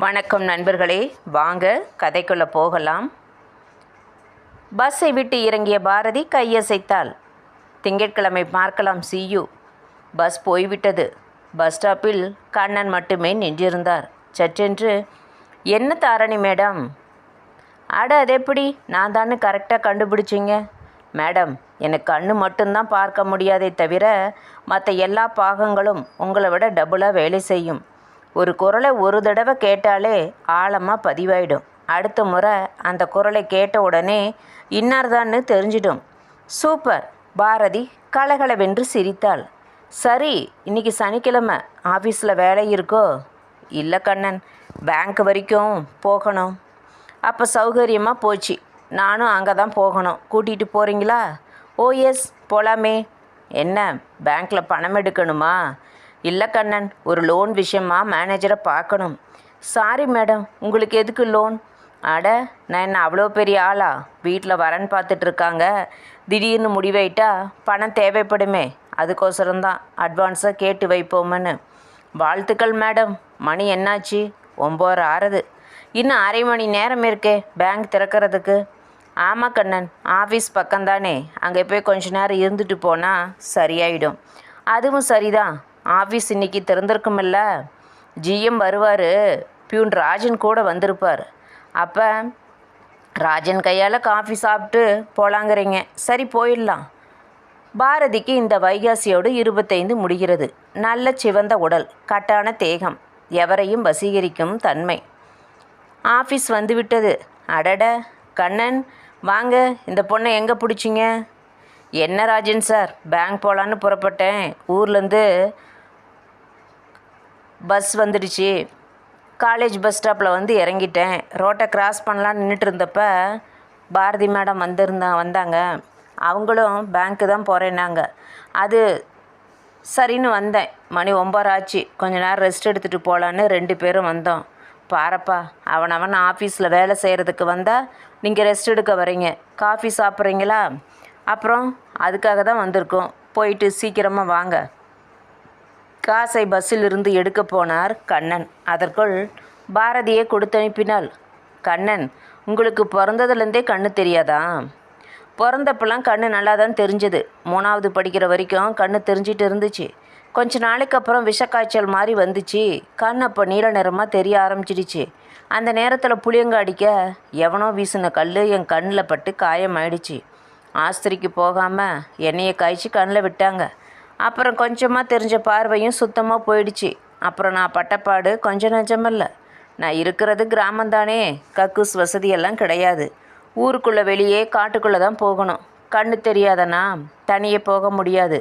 வணக்கம் நண்பர்களே. வாங்க கதைக்குள்ள போகலாம். பஸ்ஸை விட்டு இறங்கிய பாரதி கையசைத்தாள். திங்கட்கிழமை பார்க்கலாம் சியு பஸ் போய்விட்டது. பஸ் ஸ்டாப்பில் கண்ணன் மட்டுமே நின்றிருந்தார். சற்றென்று என்ன தாரணி மேடம்? அட அது எப்படி நான் தானே கரெக்டாக கண்டுபிடிச்சிங்க. மேடம் எனக்கு கண்ணு மட்டும்தான் பார்க்க முடியாதே தவிர மற்ற எல்லா பாகங்களும் உங்களை விட டபுளாக வேலை செய்யும். ஒரு குரலை ஒரு தடவை கேட்டாலே ஆழமாக பதிவாயிடும். அடுத்த முறை அந்த குரலை கேட்ட உடனே இன்னார்தான்னு தெரிஞ்சிடும். சூப்பர்! பாரதி கலகலவென்று சிரித்தாள். சரி இன்னைக்கு சனிக்கிழமை. ஆஃபீஸில் வேலை இருக்கோ? இல்லை கண்ணன் பேங்க் வரைக்கும் போகணும். அப்போ சௌகரியமாக போச்சு. நானும் அங்கே தான் போகணும். கூட்டிகிட்டு போகிறீங்களா ஓ எஸ் போகலாமே என்ன பேங்க்கில் பணம் எடுக்கணுமா? இல்லை கண்ணன் ஒரு லோன் விஷயமா மேனேஜரை பார்க்கணும். சாரி மேடம் உங்களுக்கு எதுக்கு லோன் அட நான் என்ன அவ்வளோ பெரிய ஆளா? வீட்டில் வரேன்னு பார்த்துட்டு இருக்காங்க. திடீர்னு முடிவைட்டா பணம் தேவைப்படுமே. அதுக்கோசரம்தான் அட்வான்ஸாக கேட்டு வைப்போம்னு. வாழ்த்துக்கள் மேடம் மணி என்னாச்சு? ஒம்போதரை ஆறுது. இன்னும் அரை மணி நேரம் இருக்கே பேங்க் திறக்கிறதுக்கு. ஆமாம் கண்ணன் ஆஃபீஸ் பக்கம்தானே. அங்கே போய் கொஞ்ச நேரம் இருந்துட்டு போனால் சரியாயிடும். அதுவும் சரிதான். ஆஃபீஸ் இன்னைக்கு திறந்திருக்குமில்ல. ஜிஎம் வருவார். பியூன் ராஜன் கூட வந்திருப்பார். அப்போ ராஜன் கையால் காஃபி சாப்பிட்டு போலாங்கிறீங்க. சரி போயிடலாம். பாரதிக்கு இந்த வைகாசியோடு இருபத்தைந்து முடிகிறது. நல்ல சிவந்த உடல் கட்டான தேகம் எவரையும் வசீகரிக்கும் தன்மை. ஆஃபீஸ் வந்துவிட்டது. அடட கண்ணன் வாங்க இந்த பொண்ணை எங்கே பிடிச்சிங்க? என்ன ராஜன் சார் பேங்க் போகலான்னு புறப்பட்டேன். ஊர்லேருந்து பஸ் வந்துடுச்சு. காலேஜ் பஸ் ஸ்டாப்பில் வந்து இறங்கிட்டேன். ரோட்டை கிராஸ் பண்ணலான்னு நின்றுட்டு இருந்தப்ப பாரதி மேடம் வந்திருந்தா வந்தாங்க. அவங்களும் பேங்க்கு தான் போகிறேன்னாங்க அது சரின்னு வந்தேன். மணி ஒம்பது ஆச்சு. கொஞ்ச நேரம் ரெஸ்ட் எடுத்துகிட்டு போகலான்னு ரெண்டு பேரும் வந்தோம். பாரப்பா அவன் அவன் ஆஃபீஸில் வேலை செய்கிறதுக்கு வந்தால் நீங்கள் ரெஸ்ட் எடுக்க வரீங்க காஃபி சாப்பிட்றீங்களா? அப்புறம் அதுக்காக தான் வந்திருக்கோம். போயிட்டு சீக்கிரமாக வாங்க. காசை பஸ்ஸில் இருந்து எடுக்க போனார் கண்ணன். அதற்குள் பாரதியை கொடுத்தனுப்பினாள். கண்ணன் உங்களுக்கு பிறந்ததுலேருந்தே கண்ணு தெரியாதா? பிறந்தப்பெல்லாம் கண்ணு நல்லா தான் தெரிஞ்சது. மூணாவது படிக்கிற வரைக்கும் கண்ணு தெரிஞ்சிட்டு இருந்துச்சு. கொஞ்ச நாளைக்கு அப்புறம் விஷக்காய்ச்சல் மாதிரி வந்துச்சு. கண் அப்போ நீல நிறமாக தெரிய ஆரம்பிச்சிடுச்சு. அந்த நேரத்தில் புளியங்க அடிக்க எவனோ வீசின கல் என் கண்ணில் பட்டு காயமாயிடுச்சு. ஆஸ்திரிக்கு போகாமல் எண்ணெயை காய்ச்சி கண்ணில் விட்டாங்க. அப்புறம் கொஞ்சமாக தெரிஞ்ச பார்வையும் சுத்தமாக போயிடுச்சு. அப்புறம் நான் பட்டப்பாடு கொஞ்சம் நஞ்சமில்ல நான் இருக்கிறது கிராமந்தானே கக்கூஸ் வசதியெல்லாம் கிடையாது. ஊருக்குள்ளே வெளியே காட்டுக்குள்ளே தான் போகணும். கண்ணு தெரியாதனா தனியே போக முடியாது.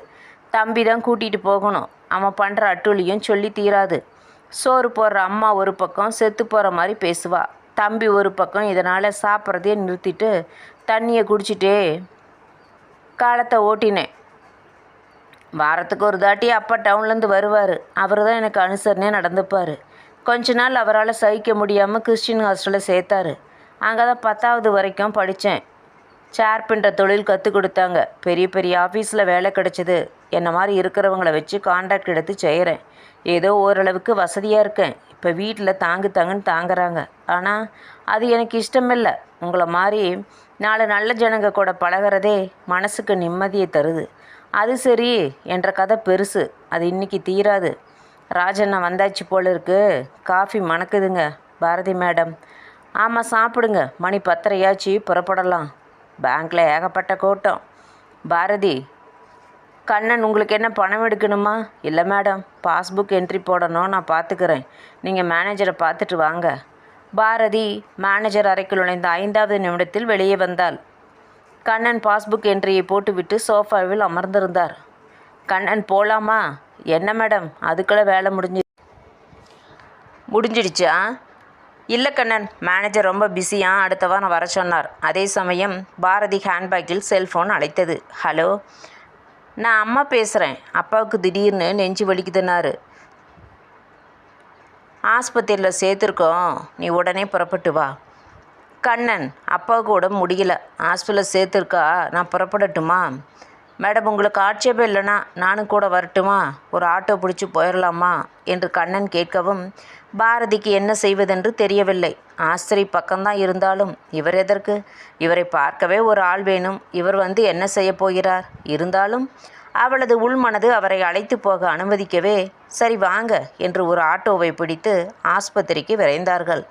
தம்பி தான் கூட்டிகிட்டு போகணும். அவன் பண்ணுற அட்டுழியும் சொல்லி தீராது. சோறு போடுற அம்மா ஒரு பக்கம் செத்து போகிற மாதிரி பேசுவா. தம்பி ஒரு பக்கம் இதனால் சாப்பிட்றதே நிறுத்திட்டு தண்ணியை குடிச்சிட்டே காலத்தை ஓட்டினேன். வாரத்துக்கு ஒரு தாட்டி அப்பா டவுன்லேருந்து வருவார். அவர் தான் எனக்கு அனுசரணையாக நடந்துப்பார். கொஞ்ச நாள் அவரால் சகிக்க முடியாமல் கிறிஸ்டின் ஹாஸ்டலில் சேர்த்தாரு. அங்கே தான் பத்தாவது வரைக்கும் படித்தேன் சேர் பின்ற தொழில் கற்றுக் கொடுத்தாங்க. பெரிய பெரிய ஆஃபீஸில் வேலை கிடைச்சது. என்ன மாதிரி இருக்கிறவங்கள வச்சு கான்ட்ராக்ட் எடுத்து செய்கிறேன் ஏதோ ஓரளவுக்கு வசதியாக இருக்கேன். இப்போ வீட்டில் தாங்கு தாங்குன்னு தாங்குறாங்க. ஆனால் அது எனக்கு இஷ்டமில்லை. உங்களை மாதிரி நாலு நல்ல ஜனங்க கூட பழகிறதே மனசுக்கு நிம்மதியை தருது. அது சரி என்ற கதை பெருசு. அது இன்னைக்கு தீராது. ராஜண்ணா வந்தாச்சு போல இருக்கு. காஃபி மணக்குதுங்க பாரதி மேடம். ஆமாம் சாப்பிடுங்க. மணி பத்தரையாச்சு புறப்படலாம். பேங்க்கில் ஏகப்பட்ட கூட்டம். பாரதி கண்ணன் உங்களுக்கு என்ன பணம் எடுக்கணுமா? இல்லை மேடம் பாஸ்புக் என்ட்ரி போடணும் நான் பார்த்துக்கிறேன் நீங்கள் மேனேஜரை பார்த்துட்டு வாங்க. பாரதி மேனேஜர் அறைக்குள் நுழைந்த ஐந்தாவது நிமிடத்தில் வெளியே வந்தாள். கண்ணன் பாஸ்புக் என்ட்ரியை போட்டுவிட்டு சோஃபாவில் அமர்ந்திருந்தார். கண்ணன் போலாமா? என்ன மேடம்? அதுக்குள்ளே வேலை முடிஞ்சு முடிஞ்சிடுச்சா? இல்லை கண்ணன் மேனேஜர் ரொம்ப பிஸியா அடுத்த வாரம் வர சொன்னார். அதே சமயம் பாரதி ஹேண்ட்பேக்கில் செல்ஃபோன் அழைத்தது. ஹலோ நான் அம்மா பேசுகிறேன் அப்பாவுக்கு திடீர்னு நெஞ்சு வலிக்குதுன்னாரு. ஆஸ்பத்திரியில் சேர்த்துருக்கோம். நீ உடனே புறப்பட்டு வா. கண்ணன் அப்பா கூட முடியல. ஹாஸ்பிட்டலில் சேர்த்துருக்கா? நான் புறப்படட்டுமா? மேடம் உங்களுக்கு ஆட்சேபம் இல்லைனா நானும் கூட வரட்டுமா? ஒரு ஆட்டோ பிடிச்சி போயிடலாமா என்று கண்ணன் கேட்கவும் பாரதிக்கு என்ன செய்வதென்று தெரியவில்லை. ஆஸ்திரி பக்கம்தான் இருந்தாலும் இவர் எதற்கு? இவரை பார்க்கவே ஒரு ஆள் வேணும். இவர் வந்து என்ன செய்ய போகிறார்? இருந்தாலும் அவளது உள்மனது அவரை அழைத்து போக அனுமதிக்கவே சரி வாங்க என்று ஒரு ஆட்டோவை பிடித்து ஆஸ்பத்திரிக்கு விரைந்தார்கள்.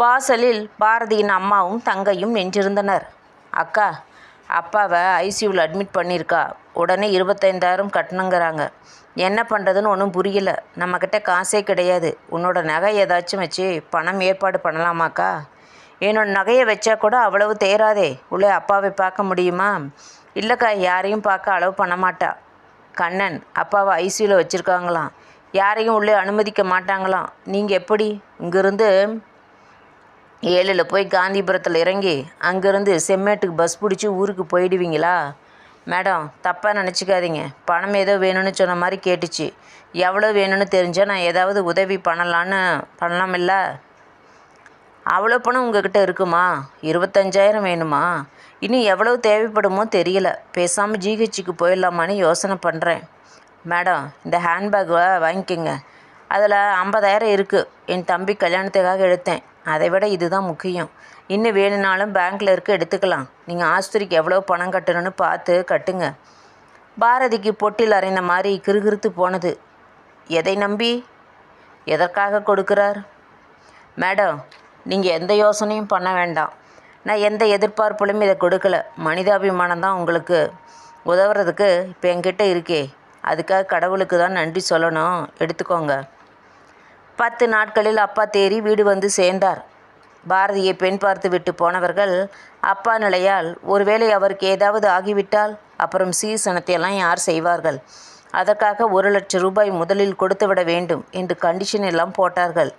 வாசலில் பாரதியின் அம்மாவும் தங்கையும் நின்றிருந்தனர். அக்கா அப்பாவை ஐசியூவில் அட்மிட் பண்ணியிருக்கா உடனே இருபத்தைந்தாயிரம் கட்டணுங்கிறாங்க. என்ன பண்ணுறதுன்னு ஒன்றும் புரியல. நம்மக்கிட்ட காசே கிடையாது. உன்னோட நகை ஏதாச்சும் வச்சு பணம் ஏற்பாடு பண்ணலாமாக்கா? என்னோட நகையை வச்சா கூட அவ்வளவு தேராதே உள்ளே அப்பாவை பார்க்க முடியுமா? இல்லைக்கா யாரையும் பார்க்க அளவு பண்ண மாட்டா. கண்ணன் அப்பாவை ஐசியூவில் வச்சுருக்காங்களாம். யாரையும் உள்ளே அனுமதிக்க மாட்டாங்களாம். நீங்கள் எப்படி? இங்கிருந்து ஏழில் போய் காந்திபுரத்தில் இறங்கி அங்கேருந்து செம்மேட்டுக்கு பஸ் பிடிச்சி ஊருக்கு போயிடுவீங்களா? மேடம் தப்பாக நினச்சிக்காதீங்க. பணம் ஏதோ வேணும்னு சொன்ன மாதிரி கேட்டுச்சு. எவ்வளோ வேணும்னு தெரிஞ்சால் நான் ஏதாவது உதவி பண்ணலான்னு பண்ணலாமில்ல? அவ்வளோ பணம் உங்ககிட்ட இருக்குமா? இருபத்தஞ்சாயிரம் வேணுமா? இன்னும் எவ்வளோ தேவைப்படுமோ தெரியல. பேசாமல் ஜிஹெச்சுக்கு போயிடலாமான்னு யோசனை பண்ணுறேன் மேடம் இந்த ஹேண்ட்பேக்கை வாங்கிக்கோங்க. அதில் ஐம்பதாயிரம் இருக்குது என் தம்பி கல்யாணத்துக்காக எடுத்தேன். அதை விட இதுதான் முக்கியம். இன்னும் வேணும்னாலும் பேங்க்கில் இருக்க எடுத்துக்கலாம். நீங்கள் ஆஸ்திரிக்கு எவ்வளோ பணம் கட்டணும்னு பார்த்து கட்டுங்க. பாரதிக்கு பொட்டில் அறைந்த மாதிரி கிறுகிறுத்து போனது. எதை நம்பி? எதற்காக கொடுக்கிறார்? மேடம் நீங்கள் எந்த யோசனையும் பண்ண வேண்டாம். நான் எந்த எதிர்பார்ப்புலையும் இதை கொடுக்கல. மனிதாபிமானம் தான் உங்களுக்கு உதவுறதுக்கு இப்போ என்கிட்ட இருக்கே. அதுக்காக கடவுளுக்கு தான் நன்றி சொல்லணும். எடுத்துக்கோங்க. பத்து நாட்களில் அப்பா தேறி வீடு வந்து சேர்ந்தார். பாரதியை பெண் பார்த்து விட்டு போனவர்கள் அப்பா நிலையால் ஒருவேளை அவருக்கு ஏதாவது ஆகிவிட்டால் அப்புறம் சீசனத்தையெல்லாம் யார் செய்வார்கள்? அதற்காக ஒரு லட்சம் ரூபாய் முதலில் கொடுத்துவிட வேண்டும் என்று கண்டிஷன் எல்லாம் போட்டார்கள்.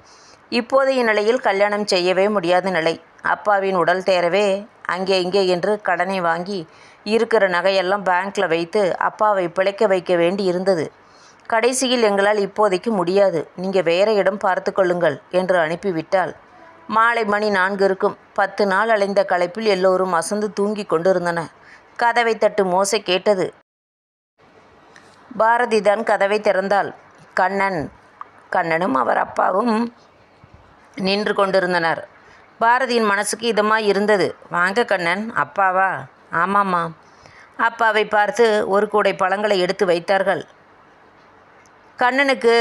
இப்போதைய நிலையில் கல்யாணம் செய்யவே முடியாத நிலை. அப்பாவின் உடல் தேரவே அங்கே இங்கே என்று கடனை வாங்கி இருக்கிற நகையெல்லாம் பேங்க்கில் வைத்து அப்பாவை பிழைக்க வைக்க வேண்டி இருந்தது கடைசியில் எங்களால் இப்போதைக்கு முடியாது. நீங்கள் வேற இடம் பார்த்து கொள்ளுங்கள் என்று அனுப்பிவிட்டால் மாலை மணி நான்கு இருக்கும். பத்து நாள் அலைந்த களைப்பில் எல்லோரும் அசந்து தூங்கி கொண்டிருந்தன. கதவை தட்டு மோசை கேட்டது. பாரதி தான் கதவை திறந்தாள். கண்ணன் கண்ணனும் அவர் அப்பாவும் நின்று கொண்டிருந்தனர். பாரதியின் மனசுக்கு இதமாக இருந்தது. வாங்க கண்ணன் அப்பாவா? ஆமாம்மா. அப்பாவை பார்த்து ஒரு கூடை பழங்களை எடுத்து வைத்தார்கள். கண்ணனுக்கு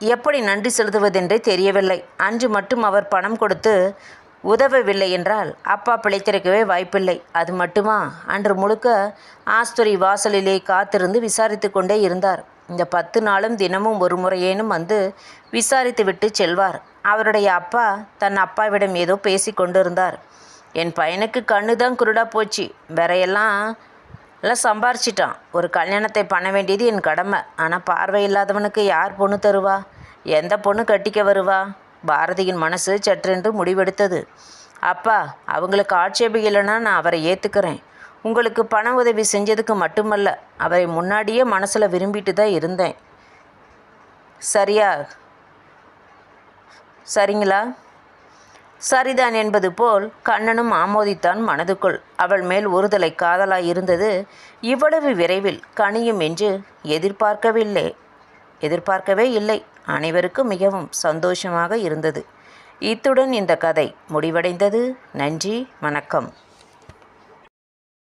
எப்படி நன்றி செலுத்துவதென்றே தெரியவில்லை. அன்று மட்டும் அவர் பணம் கொடுத்து உதவவில்லை என்றால் அப்பா பிழைத்திருக்கவே வாய்ப்பில்லை. அது மட்டுமா? அன்று முழுக்க ஆஸ்துரி வாசலிலே காத்திருந்து விசாரித்து கொண்டே இருந்தார். இந்த பத்து நாளும் தினமும் ஒரு முறையேனும் வந்து விசாரித்து விட்டு செல்வார். அவருடைய அப்பா தன் அப்பாவிடம் ஏதோ பேசி கொண்டிருந்தார். என் பையனுக்கு கண்ணு தான் குருடா போச்சு. வேறையெல்லாம் எல்லாம் சம்பாரிச்சிட்டான். ஒரு கல்யாணத்தை பண்ண வேண்டியது என் கடமை. ஆனால் பார்வை இல்லாதவனுக்கு யார் பொண்ணு தருவா? எந்த பொண்ணு கட்டிக்க வருவா? பாரதியின் மனசு சற்றென்று முடிவெடுத்தது. அப்பா அவங்களுக்கு ஆட்சேபம் இல்லைன்னா நான் அவரை ஏற்றுக்கிறேன் உங்களுக்கு பண உதவி செஞ்சதுக்கு மட்டுமல்ல அவரை முன்னாடியே மனசில் விரும்பிட்டு தான் இருந்தேன். சரியா? சரிங்களா? சரிதான் என்பது போல் கண்ணனும் ஆமோதித்தான் மனதுக்குள். அவள் மேல் ஒருதலை காதலாய் இருந்தது. இவ்வளவு விரைவில் கனியும் என்று எதிர்பார்க்கவில்லை. எதிர்பார்க்கவே இல்லை. அனைவருக்கும் மிகவும் சந்தோஷமாக இருந்தது. இத்துடன் இந்த கதை முடிவடைந்தது. நன்றி. வணக்கம்.